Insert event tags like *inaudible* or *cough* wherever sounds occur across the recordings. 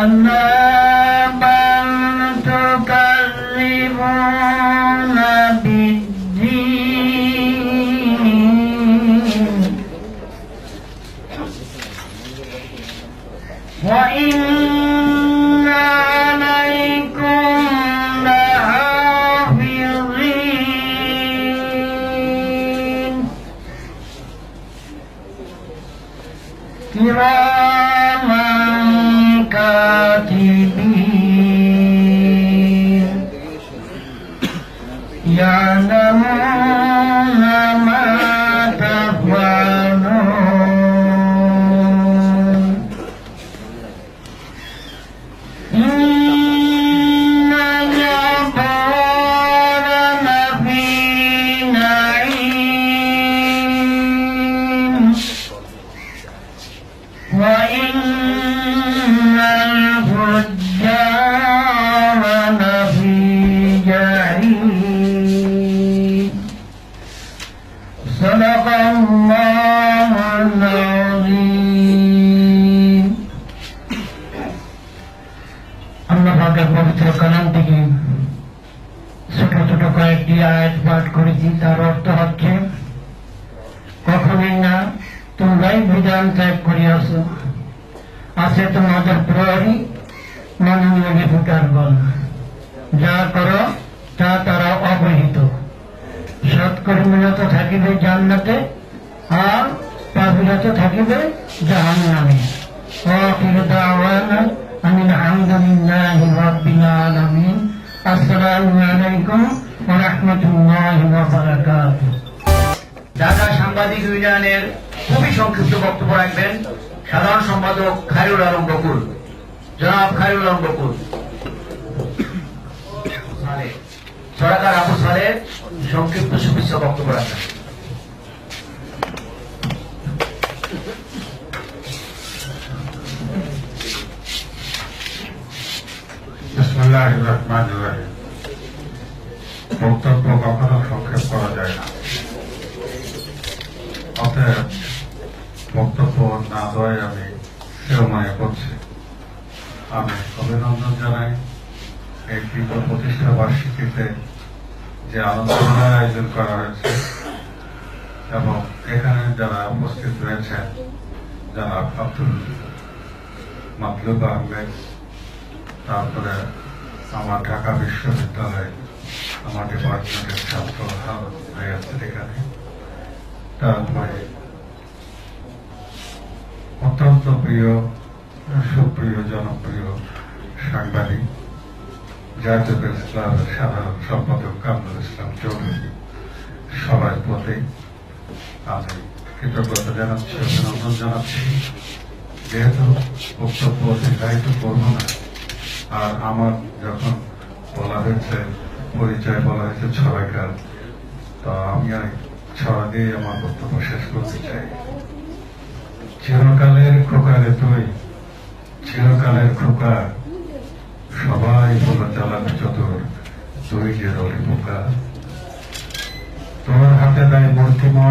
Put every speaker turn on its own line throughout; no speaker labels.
كلا কোরআন থেকে ছোট ছোট কয়েকটি আয়াত পাঠ করেছি, তার অর্থ হচ্ছে, কখনই না, তোমরাই বিধান ত্যাগ করিয়াছ। আছে তোমাদের প্রহরী মাননীয় রিপোর্টারগণ যা কর, তা তারা অবহিত সৎকর্মীরা তো থাকিবে জান্নাতে, আর পাপিরা তো থাকিবে জাহান নামে অখির দাওয়ানা আমি আলহামদুলিল্লাহ السلام عليكم ورحمة الله وبركاته
ঢাকা সাংবাদিক ইউনিয়নের খুবই সংক্ষিপ্ত বক্তব্য রাখবেন সাধারণ সম্পাদক খায়রুল আলম বকুল জনাব খায়রুল আলম বকুল সরকার আবু সালের সংক্ষিপ্ত শুভেচ্ছা বক্তব্য রাখবেন
বিসমুল্লাহ রহমান রহিম বক্তব্য কখনো সংক্ষেপ করা যায় না। অতএব বক্তব্য না দেওয়াই আমি সেও মনে করছি। আমি অভিনন্দন জানাই এই কৃত প্রতিষ্ঠা বার্ষিকীতে যে আলোচনার আয়োজন করা হয়েছে এবং এখানে যারা উপস্থিত রয়েছেন যারা আব্দুল মাতলুব আহমেদ, তারপরে আমার ঢাকা বিশ্ববিদ্যালয় আমার ডিপার্টমেন্টের ছাত্র হয়ে আছে এখানে। তারপরে অত্যন্ত প্রিয়, সুপ্রিয়, জনপ্রিয় সাংবাদিক জাতীয় ইসলামের সাধারণ সম্পাদক কামরুল ইসলাম চৌধুরী, সবার প্রতি আমি কৃতজ্ঞতা জানাচ্ছি, অভিনন্দন জানাচ্ছি। যেহেতু বক্তব্য অতিবাহিত করব না, আর আমার যখন বলা হয়েছে পরিচয় বলা হয়েছে ছড়াকার তো আমি আর ছড়া দিয়ে আমার বক্তব্য শেষ করতে চাই। চিরকালের খোকারে তুই চিরকালের খোকা, সবাই বলো চালাবে চতুর তুই যে রলি পোকা তোর হাতে দেয় মূর্তি মা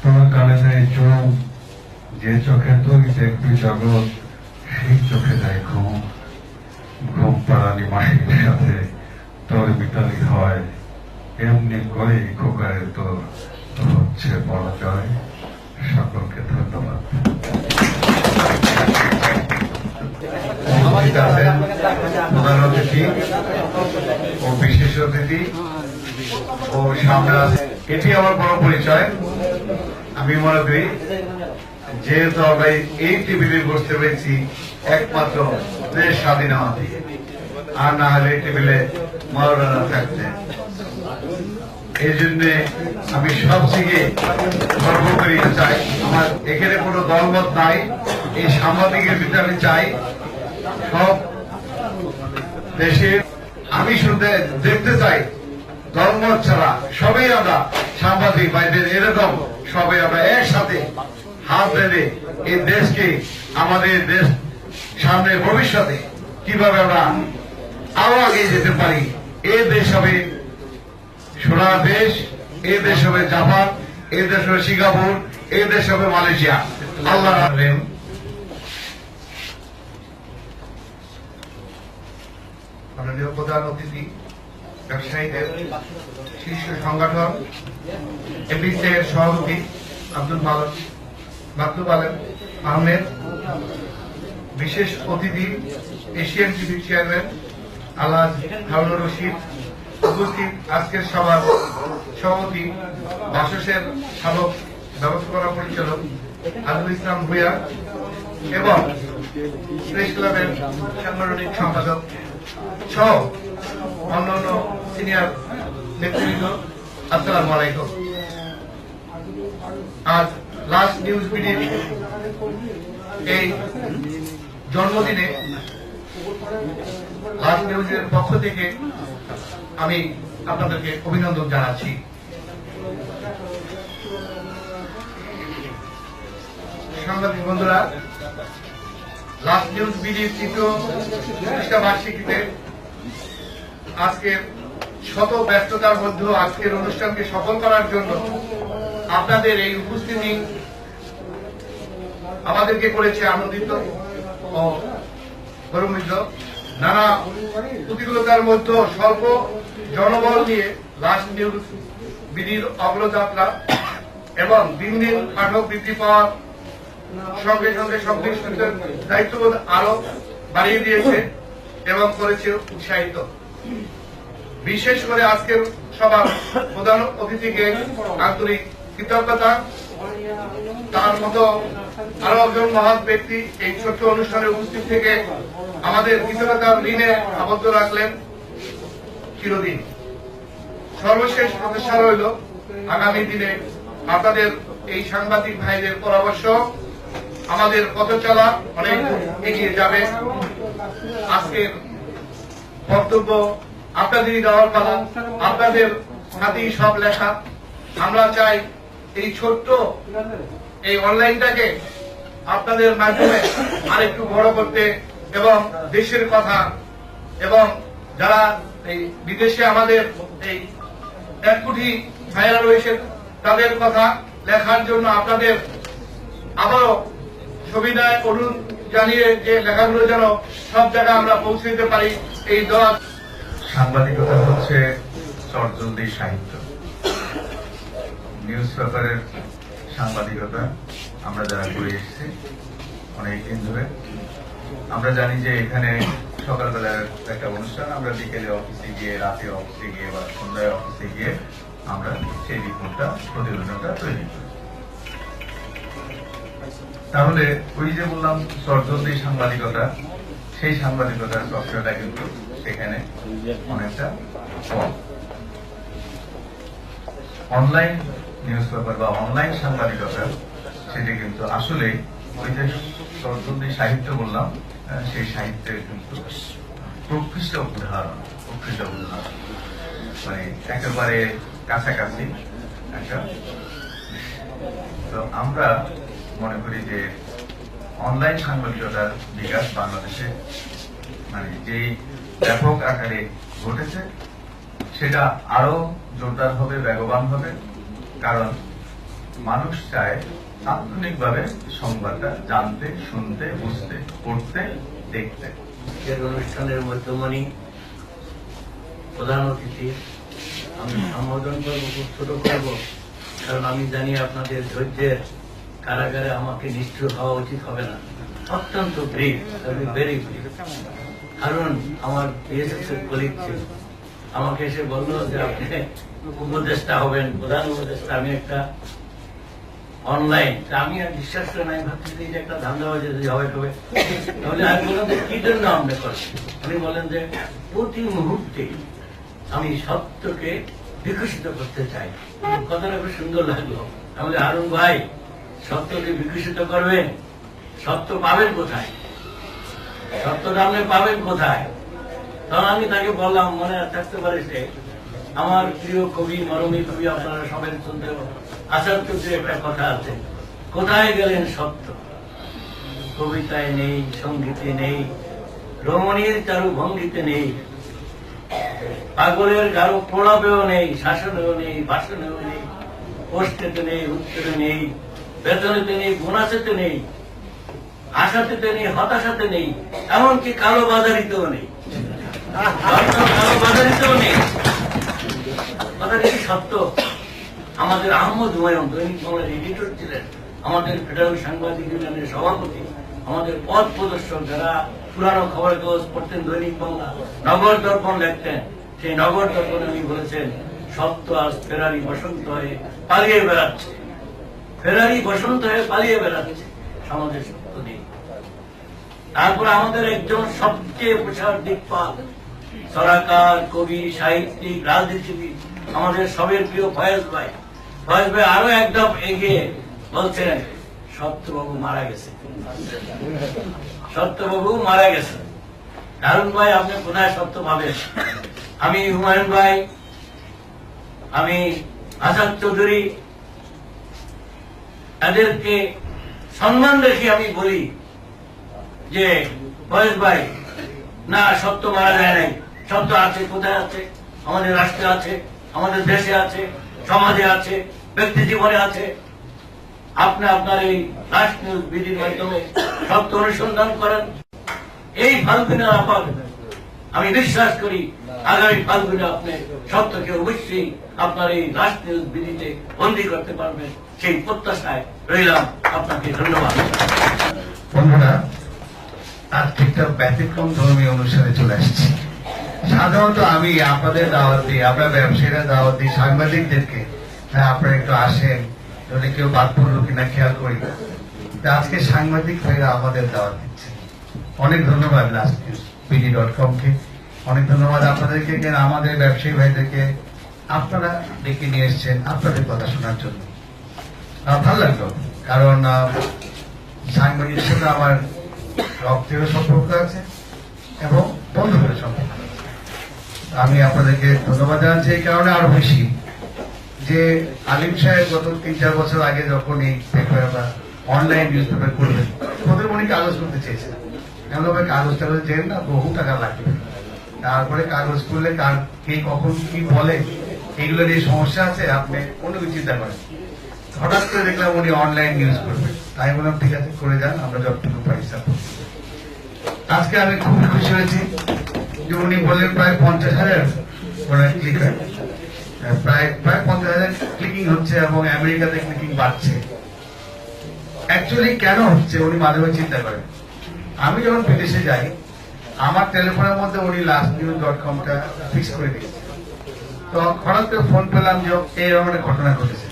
তোর কালে দেয় চোখ যে চোখে তুই দেখবি জগৎ, সেই চোখে দেয় ঘুম। ঘুম পাড়ানি মাসির সাথে তোর মিতালি হয়। এমনি করে খোকারে তোর হচ্ছে বড় জয় সকলকে ধন্যবাদ।
প্রধান অতিথি ও বিশেষ অতিথি ও সামনে এটি আমার বড় পরিচয়। আমি মনে করি যেহেতু আমরা এই টেবিলে বসতে পেরেছি একমাত্র দেশ স্বাধীন হওয়া আর না হলে এই টেবিলে মরণা থাকতে। এই জন্য আমি সবথেকে গর্ব করি চাই, আমার এখানে কোনো দলমত নাই, এই সাংবাদিকের ভিতরে আমি চাই, সব দেশে আমি শুনতে, দেখতে চাই, দলমত ছাড়া সবাই আমরা সাংবাদিক ভাইদের এরকম সবাই আমরা একসাথে হাত ধরে এই দেশকে, আমাদের দেশ সামনে ভবিষ্যতে কীভাবে আমরা আরও আগে যেতে পারি এই দেশ হবে সোনার দেশ এই দেশ হবে জাপান এই দেশ হবে সিঙ্গাপুর এই দেশ হবে মালয়েশিয়া। আল্লাহ
মাননীয় প্রধান অতিথি, ব্যবসায়ীদের শীর্ষ সংগঠন এর সভাপতি আব্দুল মালক মাকতুব আলম আহমেদ, বিশেষ অতিথি, এশিয়ান টিভি চেয়ারম্যান আল্লাহ হারুনুর রশিদ, উপস্থিত আজকের সভার সভাপতি, বাসসের সাবেক ব্যবস্থাপনা পরিচালক আজুল ইসলাম ভুইয়া এবং প্রেস ক্লাবের সাংগঠনিক সম্পাদক সহ অন্যান্য সিনিয়র নেতৃবৃন্দ, আসসালামু আলাইকুম। আজ লাস্ট নিউজ বিডির এই জন্মদিনে নিউজের পক্ষ থেকে আমি আপনাদেরকে অভিনন্দন জানাচ্ছি। সাংবাদিক বন্ধুরা, লাস্ট নিউজ বিডির তৃতীয় বার্ষিকীতে আজকের শত ব্যস্ততার মধ্যেও আজকের অনুষ্ঠানকে সফল করার জন্য আপনাদের এই উপস্থিতি আমাদেরকে করেছে আনন্দিত ও গৌরবিত নানা প্রতিকূলতার মধ্যে স্বল্প জনবল নিয়ে লাস্ট নিউজ বিধির অগ্রযাত্রা এবং দিন দিন পাঠক বৃদ্ধি পাওয়ার সঙ্গে সঙ্গে সংশ্লিষ্টদের দায়িত্ববোধ আরও বাড়িয়ে দিয়েছে এবং করেছে উৎসাহিত। বিশেষ করে আজকের সবার প্রধান অতিথিকে আন্তরিক কৃতজ্ঞতা তার মতো আরও একজন মহান ব্যক্তি এই ছোট্ট অনুষ্ঠানে উপস্থিত থেকে আমাদের কৃতজ্ঞতার ঋণে আবদ্ধ রাখলেন চিরদিন। সর্বশেষ প্রচেষ্টা রইল আগামী দিনে আপনাদের এই সাংবাদিক ভাইদের পরামর্শ। আমাদের পথ চলা অনেক এগিয়ে যাবে। আজকের বক্তব্য আপনাদেরই দেওয়ার পালা। আপনাদের হাতেই সব লেখা। আমরা চাই এই ছোট্ট এই অনলাইনটাকে আপনাদের মাধ্যমে আরেকটু বড় করতে এবং দেশের কথা এবং যারা এই বিদেশে আমাদের এই এক কোটি ভাইরা রয়েছে তাদের কথা লেখার জন্য আপনাদের আবারও সুবিধায় অনুরোধ জানিয়ে যে লেখাগুলো যেন সব জায়গায় আমরা পৌঁছে দিতে পারি, এই দোয়া
সাংবাদিকতা হচ্ছে চটজলদি সাহিত্য। নিউজ পেপারের সাংবাদিকতা আমরা যারা করে এসেছি অনেকদিন ধরে। আমরা জানি যে এখানে সকালবেলার একটা অনুষ্ঠান, আমরা বিকেলে অফিসে গিয়ে, রাতে অফিসে গিয়ে বা সন্ধ্যায় অফিসে গিয়ে আমরা সেই রিপোর্টটা, প্রতিবেদনটা তৈরি করি। তাহলে ওই যে বললাম, চটজলদি সাংবাদিকতা, সেই সাংবাদিকতার চর্চাটা কিন্তু সেখানে অনেকটা কম। অনলাইন নিউজ পেপার বা অনলাইন সাংবাদিকতা, সেটি কিন্তু আসলে ওই যে সরস্বতী সাহিত্য বললাম সেই সাহিত্যের কিন্তু প্রকৃষ্ট উদাহরণ প্রকৃষ্ট উদাহরণ। মানে একেবারে কাছাকাছি একটা তো আমরা মনে করি যে অনলাইন সাংবাদিকতার বিকাশ বাংলাদেশে মানে যেই ব্যাপক আকারে ঘটেছে, সেটা আরও জোরদার হবে, বেগবান হবে। কারণ মানুষ চায় তাৎক্ষণিকভাবে সংবাদটা জানতে, শুনতে, বুঝতে, পড়তে, দেখতে।
আজকের অনুষ্ঠানের মধ্যমণি প্রধান অতিথি। আমি সম্বোধন করব ছোট করব, কারণ আমি জানি আপনাদের ধৈর্যের কারাগারে আমাকে নিষ্ঠুর হওয়া উচিত হবে না। অত্যন্ত কারণ আমার বিএসএস এর কলিগ ছিল। আমাকে এসে বলল যে আপনি উপদেষ্টা হবেন, প্রধান উপদেষ্টা, আমি একটা অনলাইন আমি আর বিশ্বাস করে নাই ভাবছি যে একটা যদি হবে তবে। তাহলে আমি বললাম যে, কি জন্য করেন উনি বলেন যে, প্রতি মুহূর্তে আমি সত্যকে বিকশিত করতে চাই। কথাটা খুব সুন্দর লাগল। আমাদের আরুন ভাই, সত্যকে বিকশিত করবেন। সত্য পাবেন কোথায়? সত্যটা আপনি পাবেন কোথায়? তখন আমি তাকে বললাম, মনে থাকতে পারে সে আমার প্রিয় কবি মরমী কবি আপনারা সবাই শুনতে আসার চৌধুরী একটা কথা আছে। কোথায় গেলেন সত্য? কবিতায় নেই সঙ্গীতে নেই রমণীর চারু ভঙ্গিতে নেই। পাগলের কারও প্রলাপেও নেই শাসনেও নেই ভাষণেও নেই কষ্টেতে নেই উত্তরে নেই বেতনেতে নেই বোনাসেতে নেই আশাতে নেই হতাশাতে নেই এমনকি কালো বাজারিতেও নেই। *laughs* কারও বাধা দিতেও নেই। কথাটা সত্য। আমাদের আহমদ হুমায়ুন, দৈনিক বাংলার এডিটর ছিলেন। আমাদের ফেডারেল সাংবাদিক ইউনিয়নের সভাপতি। আমাদের পথ প্রদর্শক যারা পুরানো খবরের কাগজ পড়তেন দৈনিক বাংলা, নগর দর্পণ লিখতেন। সেই নগর দর্পণে উনি বলেছেন সত্য আজ ফেরারি বসন্ত হয়ে পালিয়ে বেড়াচ্ছে। ফেরারি বসন্ত হয়ে পালিয়ে বেড়াচ্ছে সমাজের সত্য নেই তারপর আমাদের একজন সবচেয়ে প্রসার দিকপাল সরাকার, কবি, সাহিত্যিক, রাজনীতিবিদ, আমাদের সবের প্রিয় ফয়েজ ভাই। ফয়েজ ভাই আরও একদম এগিয়ে বলছেন সত্যবাবু মারা গেছে। সত্যবাবু মারা গেছে। দারুণ ভাই, আপনি কোথায় সত্য পাবেন আমি হুমায়ুন ভাই, আমি আসাদ চৌধুরী, তাদেরকে সম্মান রেখে আমি বলি যে বয়স ভাই, না, সত্য মারা যায় নাই। সত্য আছে কোথায় আছে, আমাদের রাষ্ট্রে আছে, আমাদের দেশে আছে, সমাজে আছে, ব্যক্তি জীবনে আছে। আপনি আপনার এই নিউজ বিধির মাধ্যমে সত্য অনুসন্ধান করেন। এই ফাল্গুনে আপাত আমি বিশ্বাস করি, আগামী ফাল্গুনে আপনি সত্যকে অবশ্যই আপনার এই নিউজ বিধিতে বন্দী করতে পারবেন। সেই প্রত্যাশায় রইলাম আপনাকে ধন্যবাদ।
বন্ধুরা আজকে একটা ব্যতিক্রম ধর্মী অনুষ্ঠানে চলে আসছি। সাধারণত আমি আপনাদের দাওয়াত দিই আমরা ব্যবসায়ীরা দাওয়াত দিই সাংবাদিকদেরকে। হ্যাঁ আপনারা একটু আসেন যদি কেউ বাদ পড়ল কিনা খেয়াল করি। আজকে সাংবাদিক ভাইরা আমাদের দাওয়াত দিচ্ছে। অনেক ধন্যবাদ লাস্ট বিডি ডট কমকে। অনেক ধন্যবাদ আপনাদেরকে আমাদের ব্যবসায়ী ভাইদেরকে। আপনারা ডেকে নিয়ে এসছেন আপনাদের কথা শোনার জন্য। ভালো লাগল কারণ আহ, সাংবাদিকের সাথে আমার রক্তেরও সম্পর্ক আছে এবং বন্ধুদের সম্পর্ক। আমি আপনাদেরকে ধন্যবাদ জানাচ্ছি। এই কারণে আরও বেশি যে আলিম সাহেব গত তিন, চার বছর আগে যখন এই পেপার বা অনলাইন নিউজ পেপার করবেন প্রথমে উনি কাগজ করতে চেয়েছেন এমন ভাবে কাগজ টাগজ চেন না, বহু টাকা লাগবে। তারপরে কাগজ করলে কার, কে কখন কি বলে, এগুলো নিয়ে সমস্যা আছে, আপনি অন্য কিছু চিন্তা করেন। হঠাৎ করে দেখলাম উনি অনলাইন নিউজ করবেন তাই বললাম, ঠিক আছে, করে যান, আমরা যতটুকু support আজকে আমি খুব খুশি হয়েছি। উনি বললেন প্রায় পঞ্চাশ হাজার প্রায় প্রায় পঞ্চাশ হাজার ক্লিকিং হচ্ছে এবং আমেরিকাতে ক্লিকিং বাড়ছে। অ্যাকচুয়ালি কেন হচ্ছে উনি মাঝে মাঝে চিন্তা করেন। আমি যখন বিদেশে যাই, আমার টেলিফোনের মধ্যে উনি লাস্ট নিউজ ডট কমটা ফিক্স করে দিয়েছে। তো হঠাৎ করে ফোন পেলাম যে এইরকম ঘটনা ঘটেছে।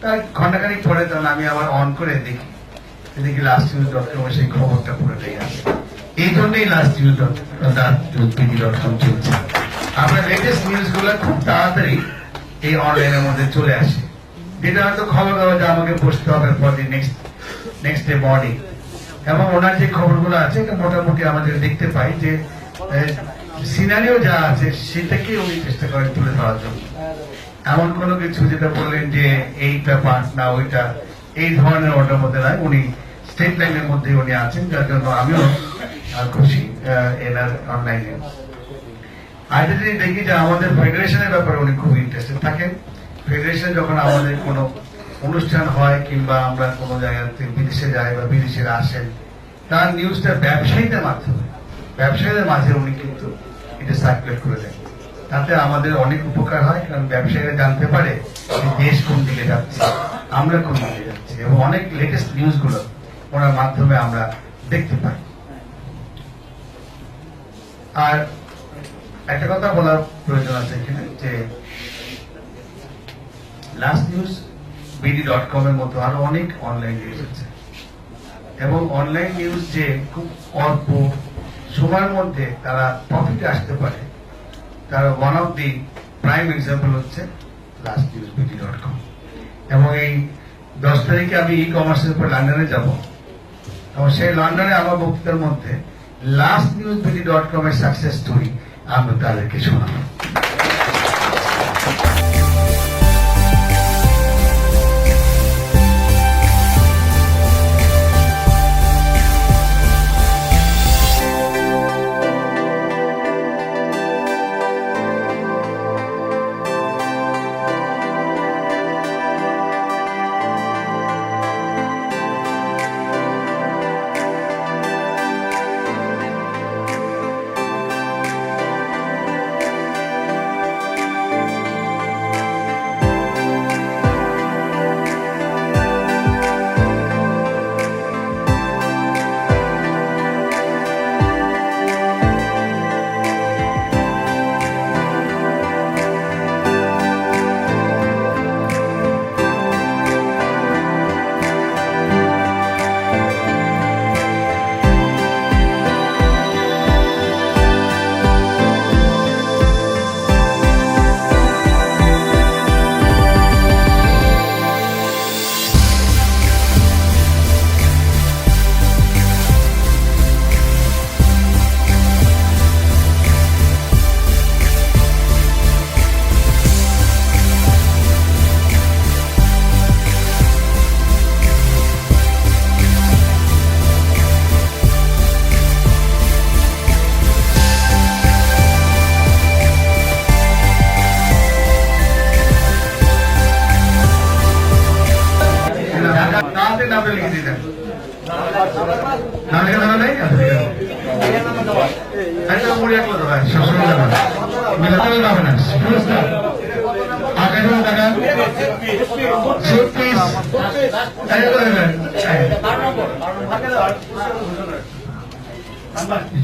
তার ঘন্টাখানিক পরে তখন আমি আবার অন করে দেখি। দেখি লাস্ট নিউজ ডট কম সেই খবরটা পুরোটাই আছে। এই জন্যই লাস্ট ডট চলছে। লেটেস্ট খুব তাড়াতাড়ি এই অনলাইনের মধ্যে চলে আসে। যেটা হয়তো খবর কাগজে আমাকে বসতে হবে নেক্সট নেক্সট ডে মর্নিং এবং ওনার যে খবরগুলো আছে মোটামুটি আমাদের দেখতে পাই যে সিনারিও যা আছে সেটাকে উনি চেষ্টা করেন তুলে ধরার জন্য। এমন কোনো কিছু যেটা বললেন যে, এইটা পার্ট না, ওইটা, এই ধরনের ওটার মধ্যে নয়, উনি স্টেট লাইনের মধ্যে উনি আছেন, যার জন্য আমিও দেখি যে আমাদের ফেডারেশনের ব্যাপারে উনি খুব ইন্টারেস্টেড থাকেন। ফেডারেশন যখন আমাদের কোনো অনুষ্ঠান হয় কিংবা আমরা জায়গাতে বিদেশে যাই বা আসেন, তার নিউজটা ব্যবসায়ীদের মাধ্যমে, ব্যবসায়ীদের মাঝে উনি কিন্তু এটা সার্কুলেট করে দেন। তাতে আমাদের অনেক উপকার হয়, কারণ ব্যবসায়ীরা জানতে পারে দেশ কোন দিকে যাচ্ছে, আমরা কোন দিকে যাচ্ছি এবং অনেক লেটেস্ট নিউজগুলো ওনার মাধ্যমে আমরা দেখতে পাই। আর একটা কথা বলার প্রয়োজন আছে এখানে, যে last news BD dot com এর মতো আরও অনেক অনলাইন নিউজ আছে। এবং অনলাইন নিউজ যে খুব অল্প সময়ের মধ্যে তারা প্রফিটে আসতে পারে, তার one of the prime example হচ্ছে last news BD dot com এবং এই দশ তারিখে আমি ই কমার্সের উপর লন্ডনে যাব। এবং সেই লন্ডনে আমার বক্তৃতার মধ্যে last news BD dot com এর সাকসেস স্টোরি আমরা তাদেরকে শোনাবো।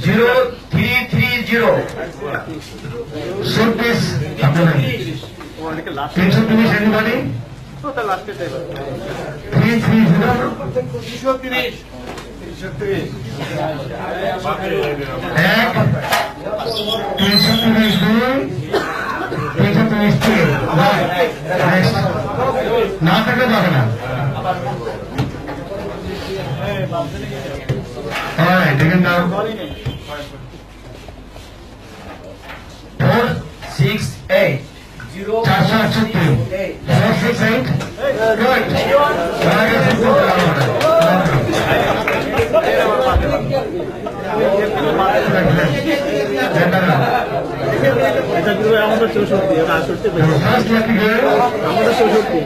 জিরো থ্রি থ্রি জিরো
আপনার। তিনশো তিরিশ এনিবডি থ্রি থ্রি জিরো এক, তিনশো তিরিশ দুই। তিরিশ তিন Next. না থাকলে পাবে না Alright, দেখেন দাও ফোর
সিক্স এইট
চারশো আটষট্টি
এটা কিন্তু আমাদের চৌষট্টি আটষট্টি আমাদের চৌষট্টি.